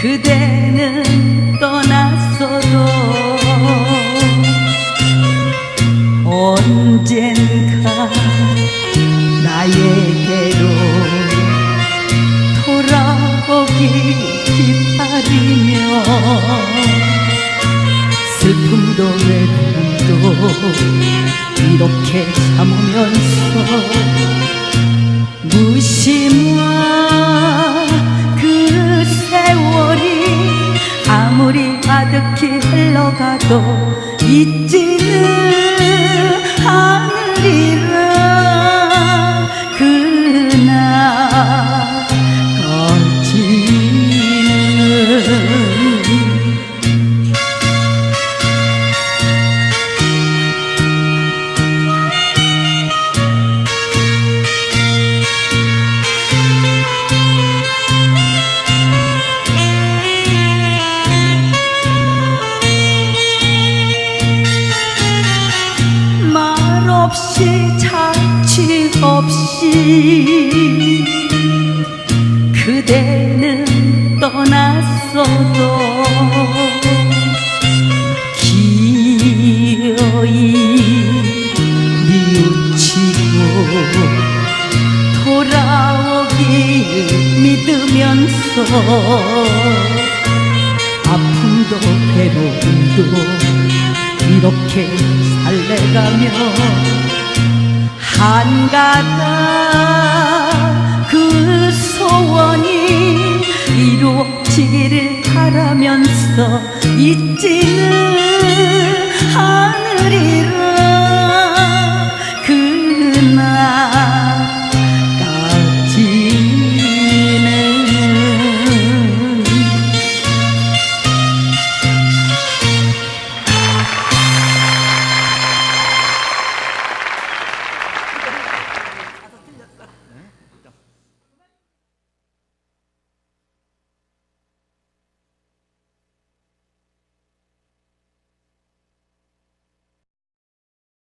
그대는 떠났어도 언젠가 나에게로 돌아오길 기다리며 슬픔도 외로움도 이렇게 참으면서 무심 아득히 흘러가도 잊지는 없이 자취 없이 그대는 떠났어도 기어이 뉘우치고 돌아오길 믿으면서 아픔도 괴로움도 이렇게 달래가며 한가다 그 소원이 이루어지기를 바라면서 있지는 하늘이